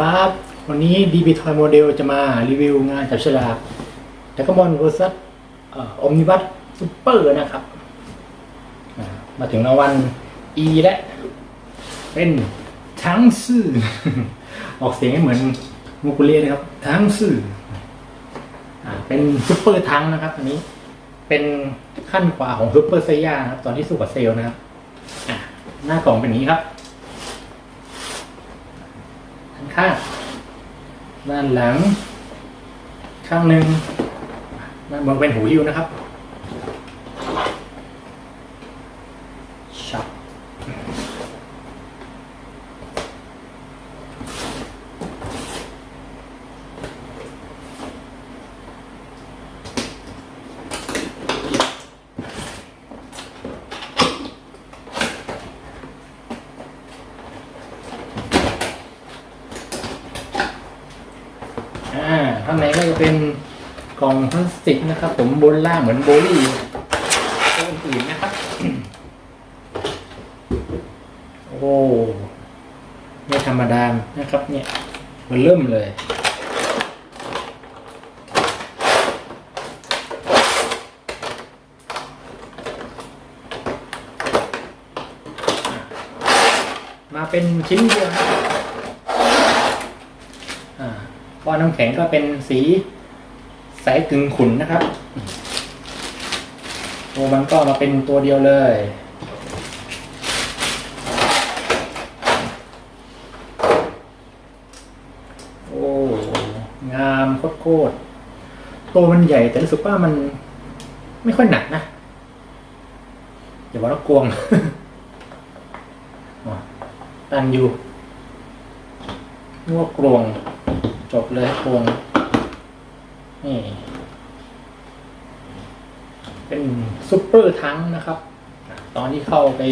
ครับ วันนี้ DB Toy Model จะมารีวิวงานจับฉลากดักมอนเวอร์ซัสอมนิบัสซูเปอร์นะครับ มาถึงรางวัล E และ เป็นทั้งซื่อ ออกเสียงให้เหมือนมูกุเรียนะครับ ทั้งซื่ออเป็นซูเปอร์ทังนะครับ อันนี้เป็นขั้นกว่าของซูเปอร์ไซย่านะครับ ตอนที่สู้กับเซลนะครับหน้ากล่องเป็นนี้ครับ ข้างด้านหลัง ข้างหนึ่งมันมองเป็นหูหิ้วนะครับ อ่าข้างในก็จะเป็นกล่องพลาสติกนะครับผมบนล่างเหมือนโบลี่ตัวอื่นนะครับ โอ้ไม่ธรรมดานะครับเนี่ยมันเริ่มเลยมาเป็นชิ้นเดียวนะครับอ่า ก้อนน้ำแข็งก็เป็นสีใสกึ่งขุนนะครับโอ้มันก็มาเป็นตัวเดียวเลย โอ้งามโคตรตัวมันใหญ่แต่รู้สึกว่ามันไม่ค่อยหนักนะอย่าว่าเรากวงอ๋อตั้งอยู่นึกว่ากลวง จบเลยกลวงนี่เป็นซุปเปอร์ทั้งนะครับ ตอนที่เข้าไป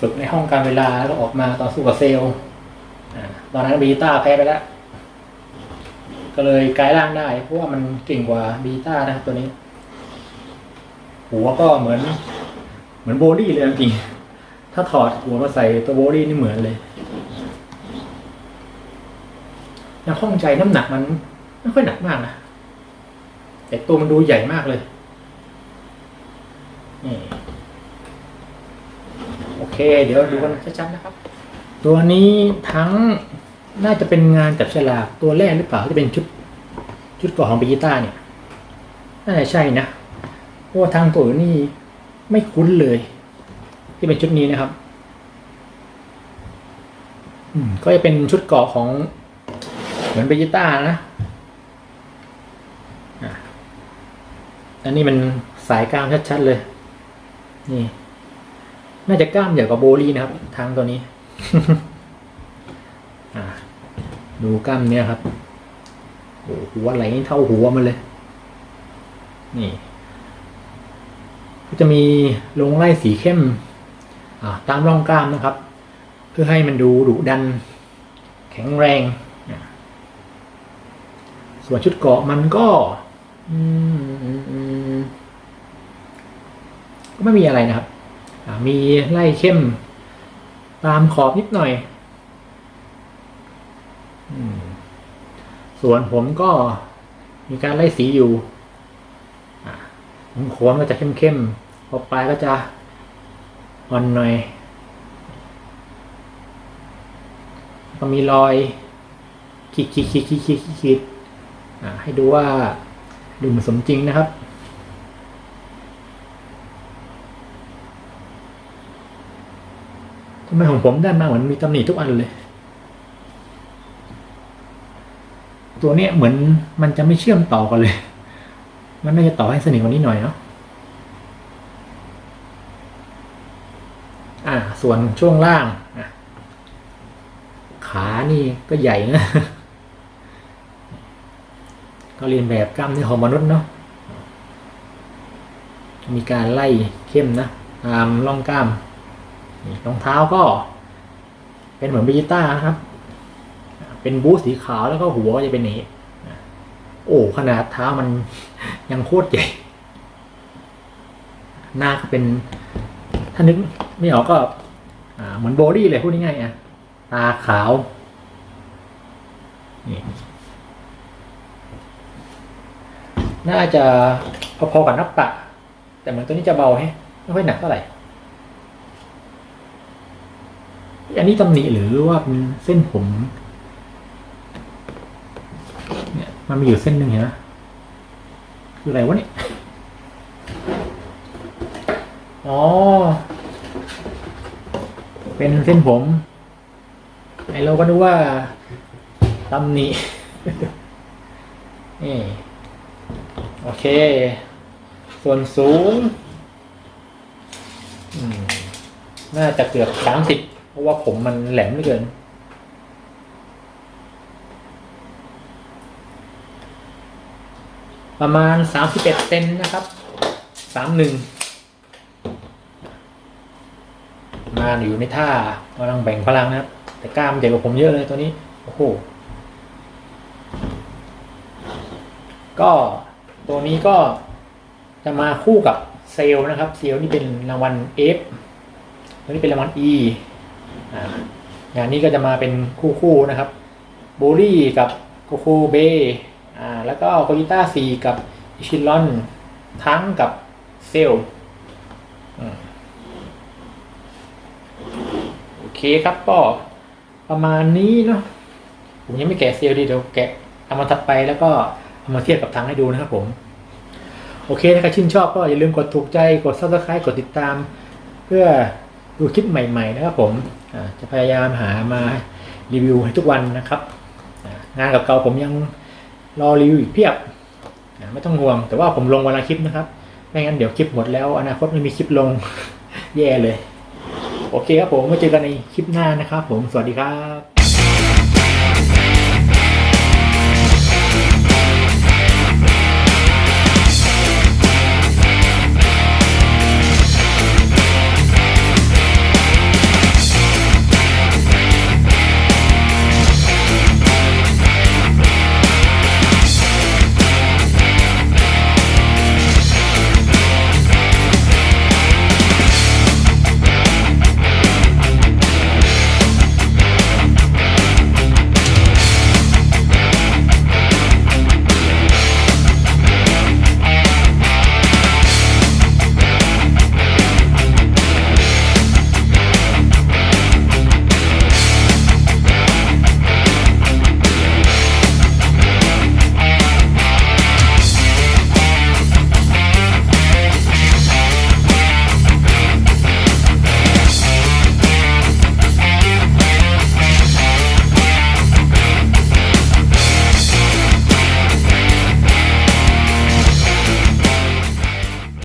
ฝึกในห้องการเวลาแล้วออกมาตอนสู้กับเซลตอนนั้นบีต้าแพ้ไปแล้ว ก็เลยกลายร่างได้ เพราะว่ามันเก่งกว่าบีต้านะครับตัวนี้ หัวก็เหมือน เหมือนโบลี่เลยจริงๆถ้าถอดหัวมาใส่ตัวโบลี่นี่เหมือนเลย ยังข้องใจน้ำหนักมันไม่ค่อยหนักมากนะแต่ตัวมันดูใหญ่มากเลยนี่โอเค เดี๋ยวดูกันชัดๆนะครับ ตัวนี้ทั้งน่าจะเป็นงานจับฉลากตัวแรกหรือเปล่าที่เป็นชุดชุดเก่อของเบจิต้าเนี่ยน่าจะใช่นะเพราะทางตัวนนี่ไม่คุ้นเลย ที่เป็นชุดนี้นะครับ อืมก็จะเป็นชุดเกาะของ เหมือนเบจิต้านะอะอันนี้มันสายกล้ามชัดๆเลย นี่ น่าจะกล้ามใหญ่กว่าโบลี่นะครับ ทางตัวนี้อะดูกล้ามเนี้ยครับโอ้โหหัวไหลเท่าหัวมันเลย นี่ก็จะมีลงไล่สีเข้มอ่าตามร่องกล้ามนะครับ เพื่อให้มันดูดุดัน แข็งแรงอะ ส่วนชุดเกาะมันก็ก็ไม่มีอะไรนะครับ มีไล่เข้มตามขอบนิดหน่อยอส่วนผมก็มีการไล่สีอยู่ผมโคนก็จะเข้มๆพอปลายก็จะอ่อนหน่อย ก็มีรอยขีดขีดขีดขีดขีดขีดขดอ่า ให้ดูว่าดูเหมือนสมจริงนะครับทำไมของผมได้มาเหมือนมีตำหนิทุกอันเลย ตัวนี้เหมือนมันจะไม่เชื่อมต่อกันเลย มันน่าจะต่อให้สนิทกว่านี้หน่อยเนาะอ่า ส่วนช่วงล่าง ขานี่ก็ใหญ่นะ ก็เรียนแบบกล้ามเนื้อของมนุษย์เนาะมีการไล่เข้มนะตามร่องกล้ามรองเท้าก็ เป็นเหมือนบิจิต้านะครับ เป็นบูทสีขาวแล้วก็หัวก็จะเป็นนี้โอ้ขนาดเท้ามันยังโคตรใหญ่ หน้าก็เป็น ถ้านึกไม่ออกก็เหมือนโบดี้เลยพูดง่ายๆอะตาขาวนี่ น่าจะพอๆกับนับปะแต่เหมือนตัวนี้จะเบาแฮะไม่ค่อยหนักเท่าไหร่อันนี้ตำหนิหรือว่าเป็นเส้นผม เนี่ยมันมีอยู่เส้นหนึ่งเห็นไหมคืออะไรวะเนี่ย อ๋อ เป็นเส้นผมไอเราก็นึกว่าตำหนินี่ โอเค ส่วนสูงน่าจะเกือบสามสิบเพราะว่าผมมันแหลมเหลือเกิน ประมาณสามสิบเอ็ดเซนนะครับสามหนึ่งมาอยู่ในท่ากำลังแบ่งพลังนะครับ แต่กล้ามใหญ่กว่าผมเยอะเลยตัวนี้ โอ้โหก็ ตัวนี้ก็จะมาคู่กับเซลล์นะครับ เซลล์นี่เป็นรางวัล F ตัวนี้เป็นรางวัล E อ่างานนี้ก็จะมาเป็นคู่คู่ๆนะครับโบลี่กับโคโคเบอ่าแล้วก็โคจิต้าซีกับอิชิลอนทั้งกับเซลล์โอเคครับก็ประมาณนี้เนาะผมยังไม่แกะเซลล์ดีเดี๋ยวแกะเอามาถัดไปแล้วก็ เอามาเทียบกับทั้งให้ดูนะครับผม โอเค ถ้าใครชื่นชอบก็อย่าลืมกดถูกใจ กด subscribe กดติดตาม เพื่อดูคลิปใหม่ ๆ นะครับผมจะพยายามหามารีวิวให้ทุกวันนะครับ งานกับเก่าผมยังรอรีวิวอีกเพียบ ไม่ต้องห่วง แต่ว่าผมลงวันละคลิปนะครับ ไม่งั้นเดี๋ยวคลิปหมดแล้ว อนาคตไม่มีคลิปลง แย่เลย โอเคครับผม ไว้เจอกันในคลิปหน้านะครับผม สวัสดีครับ